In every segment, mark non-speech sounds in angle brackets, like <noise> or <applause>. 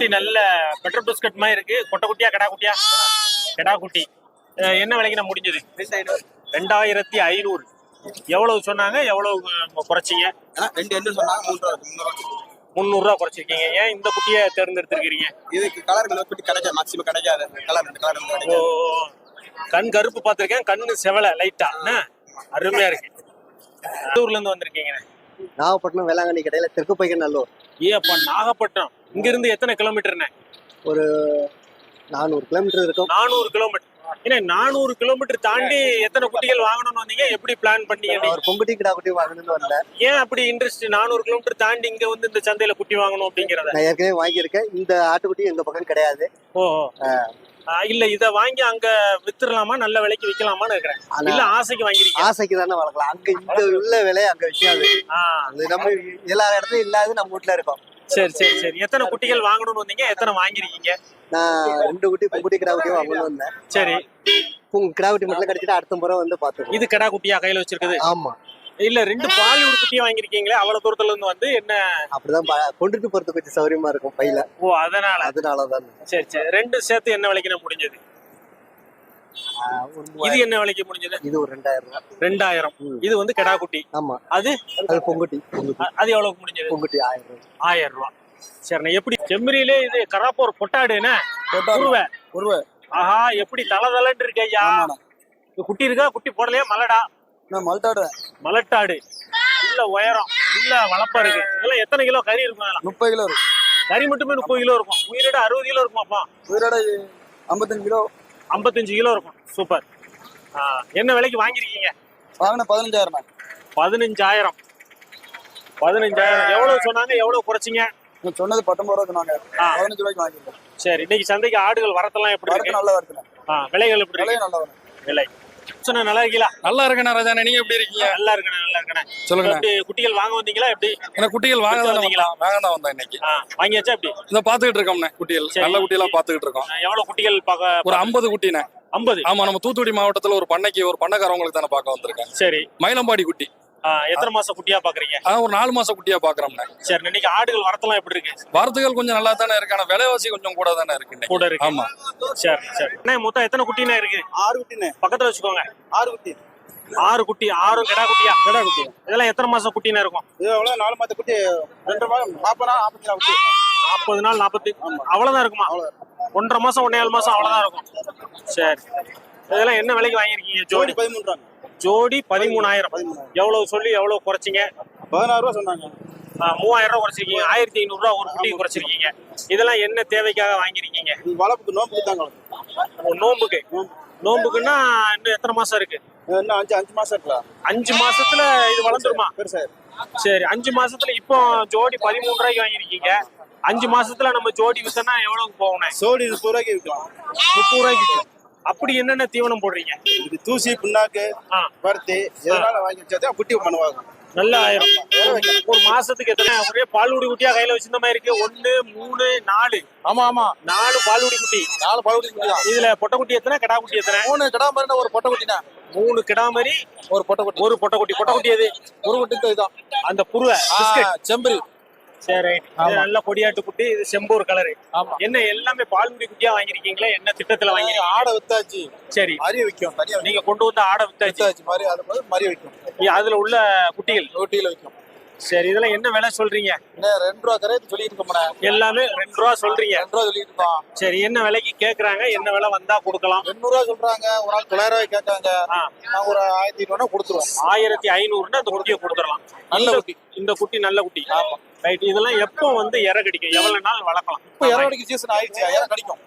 குட்டி நல்ல petrol biscuit மாதிரி இருக்கு. கொட்டை குட்டியா கடா குட்டியா? கடா குட்டி. என்ன விலைக்கு நான் முடிஞ்சது? ரெண்டாயிரத்தி ஐநூறு. எவ்வளவு சொன்னாங்க? எவ்வளவு குறைச்சீங்க? ரெண்டு எண்ணு சொன்னாங்க. மூணு ரூபா இருக்கு, முந்நூறு ரூபா. முந்நூறுரூவா குறைச்சிருக்கீங்க. ஏன் இந்த குட்டியை தேர்ந்தெடுத்திருக்கிறீங்க? இதுக்கு கலர் குட்டி கிடைக்காது. மேக்ஸிமம் கிடைக்காது. கலர் ரெண்டு கலர் ஓ கண் கருப்பு பார்த்திருக்கேன். கண்ணு செவலை லைட்டா என்ன? அருமையா இருக்கு. ஊர்ல இருந்து வந்திருக்கீங்க? நாகப்பட்டினம் வேளாங்கண்ணி கடையில தெற்கு பைக்கநல்லூர் ஏ அப்ப நாகப்பட்டினம். இங்க இருந்து எத்தனை கிலோமீட்டர்னே ஒரு நானூறு கிலோமீட்டர் இருக்கும். நானூறு கிலோமீட்டர். ஏன்னா நானூறு கிலோமீட்டர் தாண்டி எத்தனை குட்டிகள் வாங்கணும்னு வந்தீங்க? எப்படி பிளான் பண்ணீங்க? ஒரு பொங்குட்டி கிடா குட்டி வாங்கணும்னு வந்தேன். ஏன் அப்படி இன்ட்ரெஸ்ட் நானூறு கிலோமீட்டர் தாண்டி இங்க வந்து இந்த சந்தையில குட்டி வாங்கணும் அப்படிங்கறத? நான் ஏற்கனவே வாங்கியிருக்கேன். இந்த ஆட்டுக்குட்டி எங்க பக்கம் கிடையாது. ஓ இல்ல இத வாங்கி அங்க வித்துடலாமா? நல்ல விலைக்கு விக்கலாமான்னு இருக்கிறேன் இல்ல ஆசைக்கு வாங்கிருக்கீங்க ஆசைக்கு தானே வளர்க்கலாம். அங்க இந்த உள்ள விலை அங்க விற்காது நம்ம எல்லா இடத்துலயும் இல்லாத நம்ம வீட்டுல இருக்கோம். சரி சரி சரி. எத்தனை குட்டிகள் வாங்கணும்னு வந்தீங்க? எத்தனை வாங்கிருக்கீங்க நான் ரெண்டு குட்டி பொங்குட்டி கிடா குட்டி வாங்கணும்னு வந்தேன். சரி. கிடா குட்டி மட்டும் கிடைச்சிட்டு அடுத்த முறை வந்து பாத்துருக்கோம் இது கடா குட்டியா கையில வச்சிருக்குது? ஆமா. இல்ல ரெண்டு பாலிவுட் குட்டியா வாங்கிருக்கீங்களே அவ்வளவு தூரத்துல இருந்து வந்து என்ன? அப்படிதான் கொண்டுட்டு போறது கொஞ்சம் சௌரியமா இருக்கும் பையில. ஓ அதனால. அதனாலதான். சரி சரி. ரெண்டு சேர்த்து என்ன விலைக்கு நான் முடிஞ்சது? இது. என்ன விலைக்கு முடிஞ்சது? இது ஒரு ரெண்டாயிரம் ரெண்டாயிரம். இது வந்து கடா குட்டி. ஆமா. அது? அது பொங்குட்டி அது எவ்வளவுக்கு முடிஞ்சது? பொங்குட்டி ஆயிரம் ரூபாய் ஆயிரம் ரூபாய் சரிண்ணா எப்படி செம்மறியிலே இது கராப்பூர் பொட்டாடு என்ன? குருவை குருவை. ஆஹா எப்படி தல தலன்னு இருக்கு ஐயா? குட்டி இருக்கா? குட்டி போடலையா? மலடா? நான் மல்டாடு மலட்டாடு. இல்ல உயரம். இல்ல வளப்பா இருக்கு. இதெல்லாம் எத்தனை கிலோ கறி இருக்கும்? முப்பது கிலோ இருக்கு கறி மட்டுமே முப்பது கிலோ இருக்கும். உயிரோட அறுபது கிலோ இருக்குமாப்பா? உயிரோட ஐம்பத்தஞ்சு கிலோ. ஐம்பத்தஞ்சு கிலோ இருக்கும். சூப்பர். என்ன விலைக்கு வாங்கிருக்கீங்க வாங்கின பதினஞ்சாயிரம் பதினஞ்சாயிரம். பதினஞ்சாயிரம். எவ்வளவு சொன்னாங்க? எவ்வளவு குறைச்சிங்க? நான் சொன்னது பத்தொன்பது ரூபா சொன்னாங்க. ஆ. பதினஞ்சு ரூபாய்க்கு வாங்கிருக்கேன் சரி இன்னைக்கு சந்தைக்கு ஆடுகள் வரத்தெல்லாம் எப்படி நல்லா வருதுண்ணே ஆ, விலைகள் எப்படி விலையும் நல்லா வரும். விலை. சொன்ன நல்லா இருக்கீங்களா? நல்லா இருக்கேண்ணா ராஜாண்ணே நீங்க எப்படி இருக்கீங்க? நல்லா இருக்கணும் நல்லா இருக்கணும் சொல்லுங்க எப்படி குட்டிகள் வாங்க வந்தீங்களா எப்படி? எனக்கு குட்டிகள் வாங்க தான் வந்தீங்களா? வாங்க தான் வந்தேன் இன்னைக்கு. வாங்கியாச்சா எப்படி? இந்த பாத்துக்கிட்டு இருக்கோம்ண்ணே குட்டிகள். நல்ல குட்டியெல்லாம் பாத்துக்கிட்டு இருக்கோம். எவ்வளவு குட்டிகள் ஒரு பார்க்க ஐம்பது குட்டிண்ணே. ஐம்பது? ஆமா நம்ம தூத்துக்குடி மாவட்டத்துல ஒரு பண்ணைக்கு ஒரு பண்ணக்காரவங்களுக்கு தானே பார்க்க வந்திருக்கேன். சரி. மயிலம்பாடி குட்டி. எத்தனை மாசம் குட்டியா பாக்குறீங்க? ஒரு நாலு மாசம் குட்டியா பாக்குறோம்ண்ணே. சரி இன்னைக்கு ஆடுகள் வரத்தெல்லாம் எப்படி இருக்கு? வரத்துகள் கொஞ்சம் நல்லா தானே இருக்கு ஆனா விலைவாசி கொஞ்சம் கூட தானே இருக்கு. கூட இருக்கு. ஆமா. சரி சரி. அண்ணே மொத்தம் எத்தனை குட்டினா இருக்கு? ஆறு குட்டிண்ணே. பக்கத்துல வச்சுக்கோங்க. ஆறு குட்டி. ஆறு குட்டி ஆறு கிடா குட்டியா? கிடா குட்டி. இதெல்லாம் எத்தனை மாசம் குட்டினா இருக்கும்? இது எவ்வளோ நாலு மாத்த குட்டி. ரெண்டு மாதம் நாற்பது நாள் நாற்பத்தி நாலு குட்டி. நாற்பது நாள் நாற்பத்தி அவ்வளவுதான் இருக்குமா? ஒன்றரை மாசம் ஒன்னே ஏழு மாசம் அவ்வளவுதான் இருக்கும். சரி. இதெல்லாம் என்ன விலைக்கு வாங்கியிருக்கீங்க? ஜோடி. ரூபாங்க ஜோடி பதிமூணாயிரம். எவ்வளவு சொல்லி எவ்வளவு குறைச்சிங்க? பதினாறு ரூபா சொன்னாங்க. மூவாயிரம் ரூபாய் குறைச்சிருக்கீங்க. ஆயிரத்தி ஐநூறு ரூபா ஒரு குட்டி குறைச்சிருக்கீங்க. இதெல்லாம் என்ன தேவைக்காக வாங்கியிருக்கீங்க? இது வளர்ப்புக்கு நோம்புக்கு தாங்க நோம்புக்கு நோம்புக்குன்னா இன்னும் எத்தனை மாசம் இருக்கு? இன்னும் அஞ்சு அஞ்சு மாசம் இருக்கலாம் அஞ்சு மாசத்துல இது வளர்ந்துருமா? சரி அஞ்சு மாசத்துல இப்போ ஜோடி பதிமூணு ரூபாய்க்கு வாங்கியிருக்கீங்க. அஞ்சு மாசத்துல நம்ம ஜோடி வித்தனா எவ்வளவுக்கு போகணும் சோடி முப்பது ரூபாய்க்கு விற்கலாம் முப்பது ரூபாய்க்கு. அப்படி என்னென்ன தீவனம் போடுறீங்க? இது தூசி புண்ணாக்கு பருத்தி எதனால வாங்கி வச்சாதான் குட்டி பண்ணுவாங்க நல்ல ஒரு மாசத்துக்கு எத்தனை? ஒரே பால்குடி குட்டியா கையில வச்சிருந்த மாதிரி இருக்கு. ஒண்ணு மூணு நாலு. ஆமா ஆமா. நாலு பால்குடி குட்டி. நாலு பழகுடி குட்டி இதுல பொட்டை குட்டி எத்தனை? கடா குட்டி எத்தனை? மூணு கிடா மாதிரி ஒரு பொட்டை குட்டினா? மூணு ஒரு பொட்டை குட்டி. ஒரு பொட்டை குட்டி. பொட்டை குட்டி எது? ஒரு குட்டி தான். அந்த புருவ செம்பரி. சரி இது நல்ல கொடியாட்டு குட்டி இது செம்பூர் கலரு ஆமா. என்ன எல்லாமே பால்குடி குட்டியா வாங்கிருக்கீங்களா என்ன திட்டத்துல வாங்கிருக்கீங்க ஆடை வித்தாச்சு. சரி. மரிய விற்கும் தனியா விக்கும். நீங்க கொண்டு வந்த ஆடை வித்தாச்சு. மாதிரி அது போது மரிய விற்கும். அதுல உள்ள குட்டிகள்? ரொட்டியில விற்கும். சரி இதெல்லாம் என்ன விலை சொல்றீங்க? ரெண்டு ரூபா கரையத்து சொல்லிட்டு இருக்கோம்ண்ணே எல்லாமே ரெண்டு ரூபா சொல்றீங்க. ரெண்டு ரூபா சொல்லிட்டு இருக்கோம். சரி என்ன விலைக்கு கேக்குறாங்க? என்ன விலை வந்தா கொடுக்கலாம். எண்ணூறு ரூபா சொல்றாங்க. ஒரு நாள் தொள்ளாயிரம் ரூபாய் கேட்காங்க ஆ. நான் ஒரு ஆயிரத்தி ஐநூறு கொடுத்துருவோம். ஆயிரத்தி ஐநூறுனா அந்த குட்டியை கொடுத்துடலாம். நல்ல குட்டி. இந்த குட்டி நல்ல குட்டி. ரைட் இதெல்லாம் எப்போ வந்து இற கடிக்கும்? எவ்வளவு நாள் வளர்க்கலாம்? இப்ப அடிக்கிற சீசன் ஆயிடுச்சு இறகு கடிக்கும்.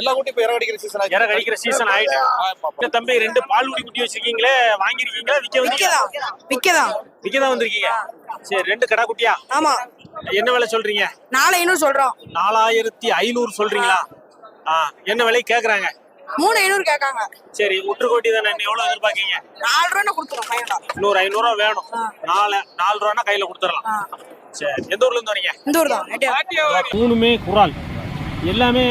எல்லா குட்டி இப்ப இறகு அடிக்கிற சீசன் இற கடிக்கிற சீசன் ஆயிட்டு. இந்த தம்பி ரெண்டு பால்குடி குட்டி வச்சிருக்கீங்களே வாங்கிருக்கீங்களா விக்க வந்தீங்க விக்கதான். விக்கதான். விக்கதான் வந்திருக்கீங்க. சரி ரெண்டு கடா குட்டியா? ஆமா. என்ன விலை சொல்றீங்க? நாலு ஐநூறு சொல்றோம். நாலாயிரத்தி ஐநூறு சொல்றீங்களா? என்ன விலை கேக்குறாங்க? மூணு ஐநூறு கேட்காங்க. சரி உற்றுக்கோட்டி தானே? என்ன எவ்வளவு எதிர்பார்க்கீங்க? நாலு ரூபா கொடுத்துரும் ஃபைனலா இன்னொரு ஐநூறு ரூபா வேணும். நாலு நாலு ரூபானா கையில கொடுத்துடலாம். சரி எந்த ஊர்ல இருந்து வரீங்க? இந்த ஊர் தான் மூணுமே குரால் எல்லாமே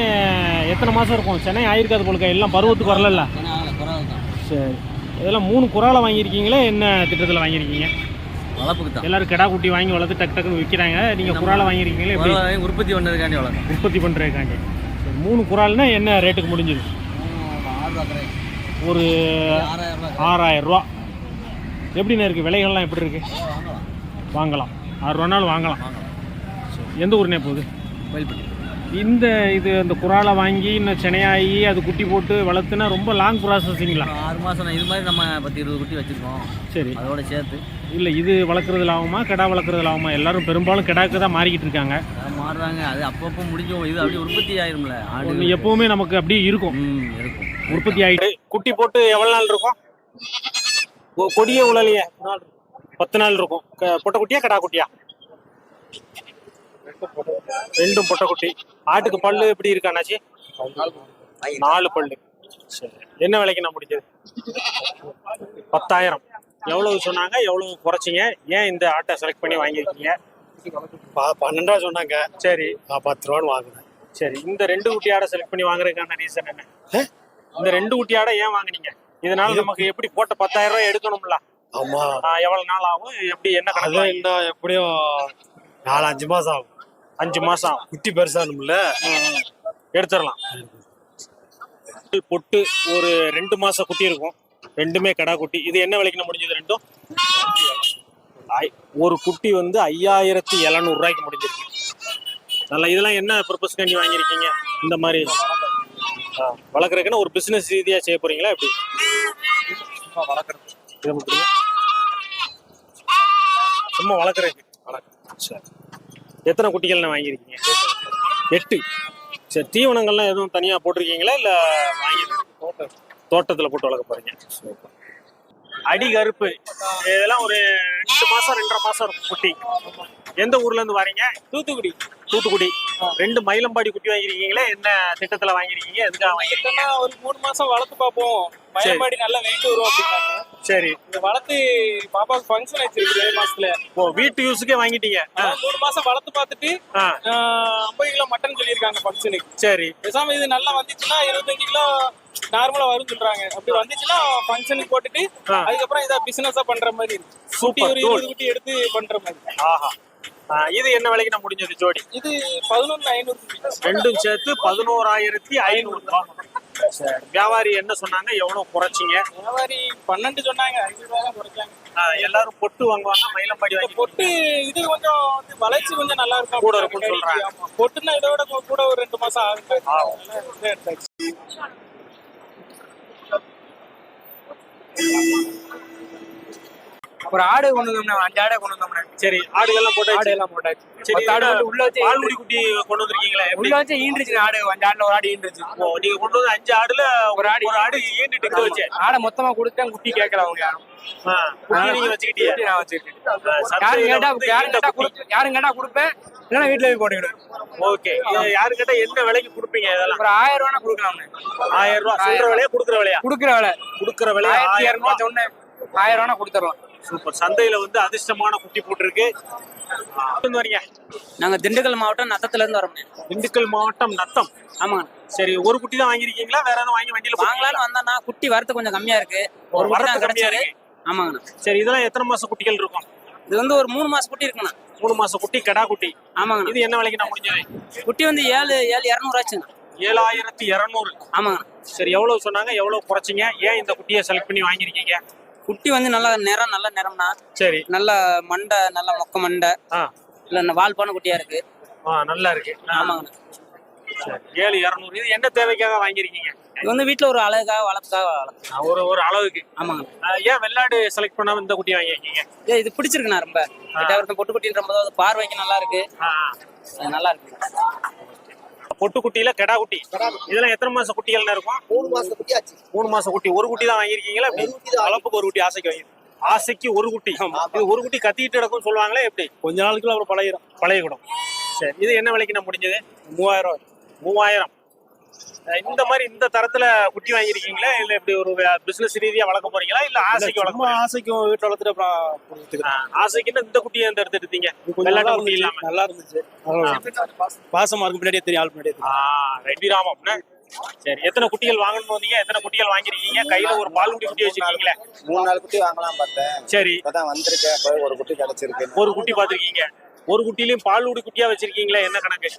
எத்தனை மாசம் இருக்கும்? சென்னை ஆயிருக்காது போலுக்க எல்லாம் பருவத்துக்கு வரல சரி. இதெல்லாம் மூணு குராலை வாங்கியிருக்கீங்களே? என்ன திட்டத்தில் வாங்கியிருக்கீங்க? வளர்ப்புக்கு எல்லாரும் கிடா குட்டி வாங்கி வளர்த்து டக்கு டக்குன்னு விற்கிறாங்க நீங்க குறால வாங்கிருக்கீங்களா எப்படி? வளர்ப்பு உற்பத்தி பண்ணதுக்காண்டி வளர்க்கும் உற்பத்தி பண்றதுக்காண்டி. சரி, மூணு குறால்னா என்ன ரேட்டுக்கு முடிஞ்சது? ஒரு ரூபா. எப்படிண்ணே இருக்கு? விலைகள்லாம் எப்படி இருக்கு? வாங்கலாம். ஆறு ரூபானாலும் வாங்கலாம். எந்த ஊருனே போகுது? இந்த இது அந்த குறாலை வாங்கி இன்னும் சென்னையாகி அது குட்டி போட்டு வளர்த்துனா ரொம்ப லாங் ப்ராசஸிங்களா ஆறு மாதம் இது மாதிரி நம்ம பத்து இருபது குட்டி வச்சுருக்கோம். சரி. அதோட சேர்த்து. இல்லை இது வளர்க்குறதுல ஆகுமா கிடா வளர்க்குறதுல ஆகுமா எல்லாரும் பெரும்பாலும் கிடாக்கு தான் மாறிக்கிட்டு இருக்காங்க. அது மாறுறாங்க. அது அப்பப்போ முடிஞ்சோம் இது அப்படியே உற்பத்தி ஆயிரும்ல. ஒன்று எப்பவுமே நமக்கு அப்படியே இருக்கும். இருக்கும். உற்பத்தி ஆகிட்டு குட்டி போட்டு எவ்வளோ நாள் இருக்கும்? கொ- கொடியே உழலையே. பத்து நாள் இருக்கும். க- பொட்டை குட்டியா கடா குட்டியா? ரெண்டும் பொட்டை குட்டி. ஆட்டுக்கு பல்லு எப்படி இருக்கா அண்ணாச்சி? நாலு பல்லு. சரி. என்ன விலைக்கு நான் முடிஞ்சது? பத்தாயிரம். எவ்வளவு சொன்னாங்க எவ்வளவு குறைச்சிங்க? ஏன் இந்த ஆட்டை செலக்ட் பண்ணி வாங்கியிருக்கீங்க? பன்னெண்டு ரூபா சொன்னாங்க. சரி. பத்து ரூபான்னு வாங்கினேன். சரி. இந்த ரெண்டு குட்டி ஆடை செலக்ட் பண்ணி வாங்குறதுக்கான ரீசன் என்ன? இந்த ரெண்டு குட்டி ஆடை ஏன் வாங்குனீங்க? இதனால நமக்கு எப்படி போட்ட பத்தாயிரம் ரூபாய் எடுக்கணும்ல? ஆமா. எவ்வளவு நாள் ஆகும்? எப்படி என்ன கணக்கு இன்னும் எப்படியும் நாலு அஞ்சு மாசம் ஆகும். அஞ்சு மாசம் ஆகும். குட்டி பெருசானும்ல எடுத்துடலாம். பொட்டு ஒரு ரெண்டு மாச குட்டி இருக்கும். ரெண்டுமே கடா குட்டி. இது என்ன விலைக்கு முடிஞ்சது ரெண்டும்? ஒரு குட்டி வந்து ஐயாயிரத்தி எழுநூறு ரூபாய்க்கு முடிஞ்சிருக்கு. நல்லா இதெல்லாம் என்ன பர்பஸ்க்காண்டி வாங்கியிருக்கீங்க? இந்த மாதிரி. வளர்க்குறதுக்குன்னு ஒரு பிசினஸ் ரீதியா செய்ய போறீங்களா எப்படி? மட்டும் சும்மா வளர்க்குறதுக்கு. சரி. எத்தனை குட்டிகள் வாங்கியிருக்கீங்க? எட்டு. சரி தீவனங்கள்லாம் எதுவும் தனியா போட்டிருக்கீங்களா? இல்ல வாங்கி தோட்டத்துல போட்டு வளர்க்க போறீங்க. அடி கருப்பு. இதெல்லாம் ஒரு ரெண்டு மாசம் ரெண்டரை மாசம் இருக்கும் குட்டி. எந்த ஊர்ல இருந்து வரீங்க? தூத்துக்குடி. தூத்துக்குடி. ரெண்டு மயிலம்பாடி குட்டி வாங்கிருக்கீங்களே? என்ன திட்டத்துல வாங்கிருக்கீங்க? எதுக்காக வாங்கிருக்கீங்க? ஒரு மூணு மாசம் வளர்த்து பார்ப்போம். மயமாடி நல்லா வெயிட் வரும் அப்படின்னாங்க. சரி. இதை வளர்த்து பாப்பாவுக்கு ஃபங்க்ஷன் வச்சிருக்கு ஏழு மாசத்துல. ஓ வீட்டு யூஸுக்கே வாங்கிட்டீங்க. மூணு மாசம் வளர்த்து பார்த்துட்டு ஐம்பது கிலோ மட்டன் சொல்லியிருக்காங்க ஃபங்க்ஷனுக்கு சரி. பேசாம இது நல்லா வந்துச்சுன்னா இருபத்தஞ்சு கிலோ நார்மலா வரும் சொல்றாங்க. அப்படி வந்துச்சுன்னா ஃபங்க்ஷனுக்கு போட்டுட்டு. அதுக்கப்புறம் இதை பிசினஸா பண்ற மாதிரி. குட்டி ஒரு இருபது குட்டி எடுத்து பண்ற மாதிரி. ஆஹா. இது என்ன விலைக்கு நான் முடிஞ்சது ஜோடி? இது பதினொன்னு ஐநூறு ரெண்டும் சேர்த்து பதினோராயிரத்தி ஐநூறு வியாபாரி என்ன சொன்னாங்க? எவ்வளவு குறைச்சிங்க? வியாபாரி பன்னெண்டு சொன்னாங்க. குறைச்சாங்க. எல்லாரும் பொட்டு வாங்குவாங்க மயிலம்பாடி வாங்கி பொட்டு இது கொஞ்சம் வந்து வளர்ச்சி கொஞ்சம் நல்லா இருக்கும். கூட இருக்கும்னு சொல்றாங்க. ஆமா. பொட்டுன்னா இதோட கொ- கூட ஒரு ரெண்டு மாசம் ஆகும் இதை. ஒரு ஆடு கொண்டு வந்தோம்னா அஞ்சு ஆடை கொண்டு சரி ஆடுகள்லாம் போட்டு ஆடு எல்லாம் போட்டாச்சு. சரி ஆடு உள்ள வச்சு பால்குடி குட்டி கொண்டு வந்திருக்கீங்களா? உள்ள வச்சு ஈன்றுச்சு ஆடு. அஞ்சு ஆடுல ஒரு ஆடு ஈன்றுச்சு ஓ, நீங்க கொண்டு வந்து அஞ்சு ஆடுல ஒரு ஆடு ஒரு ஆடு இங்க வச்சு ஆடை மொத்தமா கொடுத்தேன் குட்டி கேட்கல அவங்க நீங்க வச்சுக்கிட்டீங்க. குட்டி நான் யாரும் கேட்டா யாரும். கொடுப்பேன் யாரும் கேட்டா கொடுப்பேன். இல்லைன்னா வீட்டுல போய் போட்டுக்கிடுவேன். ஓகே. இது யாரு கேட்டா என்ன விலைக்கு கொடுப்பீங்க இதெல்லாம்? ஒரு ஆயிரம் ரூபா கொடுக்கலாம் ஆயிரம் ரூபாய் சொல்ற விலையா கொடுக்குற விலையா? கொடுக்குற வேலை. கொடுக்குற ஆயிரத்தி ஆயிரம் சொன்னேன். ரூபா கொடுத்துடலாம். சூப்பர். சந்தையில வந்து அதிர்ஷ்டமான குட்டி போட்டிருக்கு வரீங்க. நாங்க திண்டுக்கல் மாவட்டம் நத்தத்துல இருந்து வரோம். திண்டுக்கல் மாவட்டம் நத்தம். ஆமாங்க. சரி ஒரு குட்டி தான் வாங்கிருக்கீங்களா வேற எதுவும் வாங்கி வண்டியில வாங்கலாம்னு வந்தா குட்டி வரத்து கொஞ்சம் கம்மியா இருக்கு. ஒரு வரத்து இருக்கு. ஆமாங்கண்ணா சரி இதெல்லாம் எத்தனை மாசம் குட்டிகள் இருக்கும்? இது வந்து ஒரு மூணு மாசம் குட்டி இருக்குண்ணா மூணு மாசம் குட்டி கடா குட்டி. ஆமாங்கண்ணா இது என்ன விலைக்கு நான் முடிஞ்சது குட்டி வந்து ஏழு ஏழு இரநூறு ஆச்சுங்க. ஏழாயிரத்தி இருநூறு. ஆமாங்கண்ணா சரி எவ்வளவு சொன்னாங்க? எவ்வளவு குறைச்சிங்க? ஏன் இந்த குட்டியை செலக்ட் பண்ணி வாங்கிருக்கீங்க குட்டி வந்து நல்ல நிறம் நல்ல நிறம்னா சரி. நல்ல மண்டை நல்ல மொக்க மண்டை. இல்ல வால் பான குட்டியா இருக்கு. ஆ நல்லா இருக்கு. ஆ, ஆமாங்கண்ணா சரி. ஏழு இருநூறு. இது என்ன தேவைக்காக வாங்கிருக்கீங்க இது வந்து வீட்டுல ஒரு அழகாக வளர்ப்புக்காக ஆ, ஒரு ஒரு அளவுக்கு. ஆமாங்கண்ணா ஆ, ஏன் வெள்ளாடு செலக்ட் பண்ணாம இந்த குட்டியை வாங்கிருக்கீங்க ஏய், இது பிடிச்சிருக்குண்ணா ரொம்ப. எட்டாயிரத்து பொட்டு குட்டின்ற போது பார்வைக்கு நல்லா இருக்கு. நல்லா இருக்கு. பொட்டு குட்டியில கெடா குட்டி. இதெல்லாம் எத்தனை மாசம் குட்டிகள் இருக்கும்? மூணு மாசம் குட்டி ஆச்சு மூணு மாசம் குட்டி. ஒரு குட்டி தான் வாங்கிருக்கீங்களா எப்படி? ஒரு குட்டி ஆசைக்கு வாங்கி ஆசைக்கு ஒரு குட்டி. இது ஒரு குட்டி கத்திட்டு கிடக்கும் சொல்லுவாங்களே எப்படி? கொஞ்ச நாளுக்குள்ள அப்புறம் பழகிடும். பழையகுடம் சரி இது என்ன விலைக்கு நான் முடிஞ்சது? மூவாயிரம். மூவாயிரம். இந்த மாதிரி இந்த தரத்துல குட்டி வாங்கியிருக்கீங்களா? இல்ல இப்படி ஒரு பிசினஸ் ரீதியா வளர்க்க போறீங்களா? இல்ல ஆசைக்கு வளர்க்க ஆசைக்கும் வீட்டு வளர்த்துட்டு அப்புறம்? ஆசைக்குன்னு இந்த குட்டியை இந்த எடுத்து எடுத்தீங்க குட்டி இல்லாம. நல்லா இருந்துச்சு. பாசமா இருக்கு முன்னாடியே தெரியும் ஆள் முன்னாடியே தெரியும். ரைட் விராமம் சரி எத்தனை குட்டிகள் வாங்கணும்னு வந்தீங்க? எத்தனை குட்டிகள் வாங்கிருக்கீங்க கையில ஒரு பால் குட்டி குட்டி வச்சிருக்கீங்களே. மூணு நாலு குட்டி வாங்கலாம் பார்த்தேன். சரி. இப்பதான் வந்திருக்கேன். ஒரு குட்டி கிடைச்சிருக்கு. ஒரு குட்டி பாத்திருக்கீங்க ஒரு குட்டிலையும் பால் குடி குட்டியா வச்சிருக்கீங்களே என்ன கணக்கு?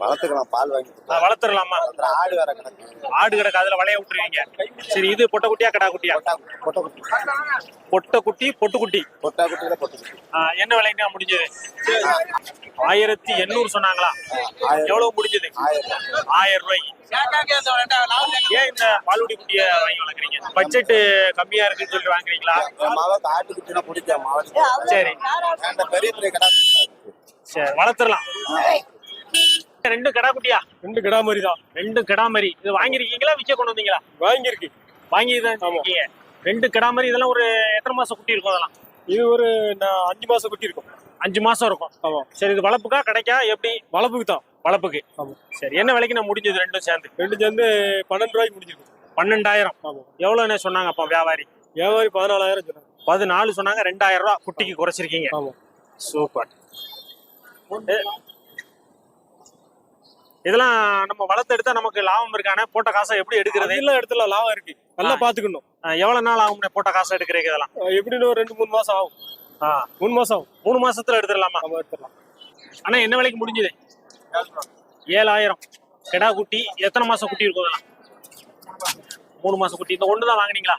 வளர்த்துக்கலாம் பால் வாங்கி வளர்த்துடலாமா ஆடு வேற கிடக்கு. ஆடு கிடக்கு அதுல வளைய விட்டுருவீங்க. சரி இது பொட்டை குட்டியா கடா குட்டியா? பொட்டா குட்டி பொட்டை குட்டி. பொட்டு குட்டி பொட்டா குட்டியில பொட்டை குட்டி ஆ, என்ன விலைக்கு முடிஞ்சது? ஆயிரத்தி எண்ணூறு சொன்னாங்களா? எவ்வளவு முடிஞ்சது? ஆயிரம். ஆயிரம் ரூபாய்க்கு. ஏன் இந்த பாலுடி குட்டிய வாங்கி வளர்க்குறீங்க? பட்ஜெட் கம்மியா இருக்குன்னு சொல்லி வாங்குறீங்களா? மாவுக்கு பிடிக்கும் சரி. அந்த பெரிய பெரிய கடை சரி வளர்த்துடலாம். ரெண்டு கடா குட்டியா? ரெண்டு கிடா மாதிரி தான். ரெண்டு கிடா மாதிரி. இது வாங்கிருக்கீங்களா விற்க கொண்டு வந்தீங்களா? வாங்கியிருக்கு. வாங்கி தான் ரெண்டு கிடா மாதிரி இதெல்லாம் ஒரு எத்தனை மாசம் குட்டி இருக்கும் அதெல்லாம்? இது ஒரு நான் அஞ்சு மாசம் குட்டி இருக்கும். அஞ்சு மாசம் இருக்கும். ஆமா. சரி இது வளர்ப்புக்கா கிடைக்கா எப்படி? வளர்ப்புக்கு தான். வளர்ப்புக்கு. சரி என்ன விலைக்கு நான் முடிஞ்சது ரெண்டும் சேர்ந்து? ரெண்டு சேர்ந்து பன்னெண்டு ரூபாய்க்கு முடிஞ்சிருக்கு. பன்னெண்டாயிரம். ஆமா. எவ்வளவுன்னு சொன்னாங்க அப்ப வியாபாரி? வியாபாரி பதினாலாயிரம் சொன்னாங்க. பதினாலு சொன்னாங்க ரெண்டாயிரம் ரூபாய் குட்டிக்கு குறைச்சிருக்கீங்க. ஆமா. சூப்பர். இதெல்லாம் நம்ம வளர்த்து எடுத்தா நமக்கு லாபம் இருக்கானே? போட்ட காசை எப்படி எடுக்கிறது? அதெல்லாம் இடத்துல லாபம் இருக்கு. நல்லா. பாத்துக்கணும் எவ்வளவு நாள் ஆகும் போட்ட காசை எடுக்கிறீங்க இதெல்லாம்? எப்படின்னு ஒரு ரெண்டு மூணு மாசம் ஆகும். மூணு மாசம் ஆகும். மூணு மாசத்துல எடுத்துடலாமா? எடுத்துடலாம். ஆனா என்ன விலைக்கு முடிஞ்சது? ஏழாயிரம். கெடா குட்டி. எத்தனை மாசம் குட்டி இருக்கும் இதெல்லாம்? மூணு மாசம் குட்டி. இந்த ஒண்ணுதான் வாங்குனீங்களா?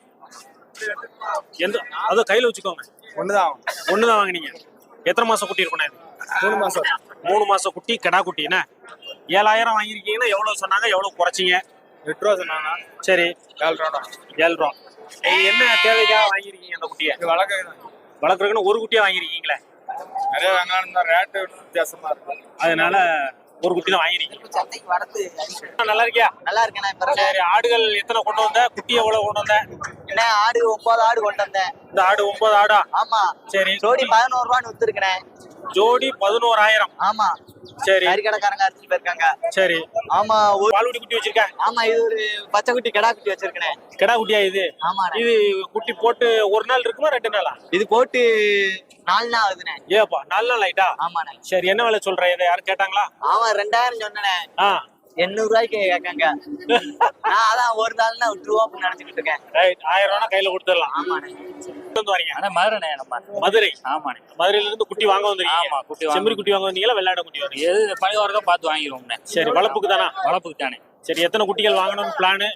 எந்த அது கையில வச்சுக்கோங்க. ஒண்ணுதான் ஒண்ணுதான் வாங்குனீங்க. எத்தனை மாசம் குட்டி இருக்குண்ணே இது மூணு மாசம். மூணு மாசம் குட்டி கெடா குட்டி. என்ன? ஏழாயிரம் வாங்கியிருக்கீங்கன்னா எவ்வளவு சொன்னாங்க? எவ்வளவு குறைச்சிங்க? எட்டு ரூபா சொன்னாங்க. சரி. ஏழு ரூபா. ஏழு ரூபா. என்ன தேவைக்காக வாங்கியிருக்கீங்க அந்த குட்டியை? வளர்க்க வளர்க்குறதுக்குன்னு ஒரு குட்டியா வாங்கியிருக்கீங்களே? நிறைய வெங்காயம் தான் ரேட்டு வித்தியாசமா இருக்கும் அதனால ஒரு குட்டி தான் வரது நல்லா இருக்கியா? நல்லா இப்ப சரி ஆடுகள் எத்தனை கொண்டு வந்த? குட்டி எவ்வளவு கொண்டு வந்த? என்ன ஆடு ஒன்பது ஆடு கொண்டு வந்தேன். இந்த ஆடு ஒன்பது ஆடா? ஆமா. சரி. ஜோடி பதினோரு ரூபான்னு வித்துருக்கேன் ஜோடி பதினோராயிரம். ஆமா. சரி. கறி கடைக்காரங்க அடிச்சுட்டு போயிருக்காங்க. சரி. ஆமா ஒரு பால்குடி குட்டி வச்சிருக்க ஆமா இது ஒரு பச்சை குட்டி கிடா குட்டி வச்சிருக்கேன். கிடா குட்டியா இது? ஆமாண்ணே. இது குட்டி போட்டு ஒரு நாள் இருக்குமா ரெண்டு நாளா? இது போட்டு நாலு நாள் ஆகுதுண்ணே. ஏப்பா நல்ல நாள் ஆயிட்டா? ஆமாண்ணே. சரி என்ன விலை சொல்ற? இதை யாரும் கேட்டாங்களா? அவன் ரெண்டாயிரம் சொன்னேனே. ஆ. எண்ணூறு ரூபாய்க்கு கேட்காங்க. <laughs> நான் அதான் ஒரு நாள்னா விட்டுருவோம் அப்படின்னு நினைச்சுக்கிட்டு இருக்கேன். ரைட் ஆயிரம் ரூபா கையில கொடுத்துடலாம். ஆமாண்ணே. வரீங்க. மதுரைண்ணே நம்ம மதுரை? ஆமாண்ணே மதுரையில இருந்து குட்டி வாங்க வந்திருக்கீங்க ஆமா குட்டி செம்மறி குட்டி வாங்க வந்தீங்களா வெள்ளாட குட்டி வாங்க எது பணிவாரதோ பார்த்து வாங்கிடுவோம்ண்ணே சரி வளர்ப்புக்கு தானா? வளர்ப்புக்கு தானே. சரி எத்தனை குட்டிகள் வாங்கணும்னு பிளானு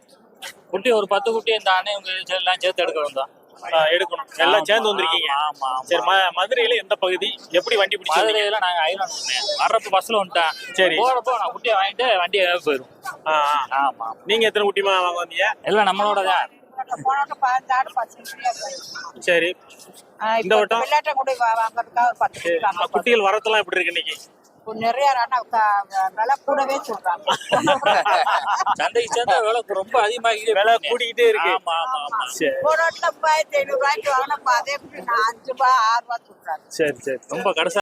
குட்டி ஒரு பத்து குட்டி இந்த அண்ணன் உங்க எல்லாம் சேர்த்து எடுக்க வந்தோம் எடுக்கணும். எல்லாம் சேர்ந்து வந்திருக்கீங்க. ஆமா சரி மதுரையில எந்த பகுதி? எப்படி வண்டி பிடிச்சி? மதுரையில நாங்க ஐலாண்ட் வர்றப்ப பஸ்ல வந்துட்டேன். சரி. போறப்போ நான் குட்டியை வாங்கிட்டு வண்டியை போயிடும். ஆமா நீங்க எத்தனை குட்டிமா வாங்க வந்தீங்க? எல்லாம் நம்மளோட தான் சரி. இந்த வட்டம்? குட்டிகள் வரத்தெல்லாம் எப்படி இருக்கு இன்னைக்கு? நிறைய விலை கூடவே சொல்றாங்க. சந்தைக்கு சேர்ந்தா விலை ரொம்ப அதிகமாகிட்டே விலை. கூடிக்கிட்டே இருக்கு. ஆமா ஆமா ஆமா. ஒரு ஐநூறு ரூபாய்க்கு வாங்கினா அதே நான் அஞ்சு ரூபாய் ஆறு ரூபாய் சொல்றாங்க. சரி சரி. ரொம்ப கடைசி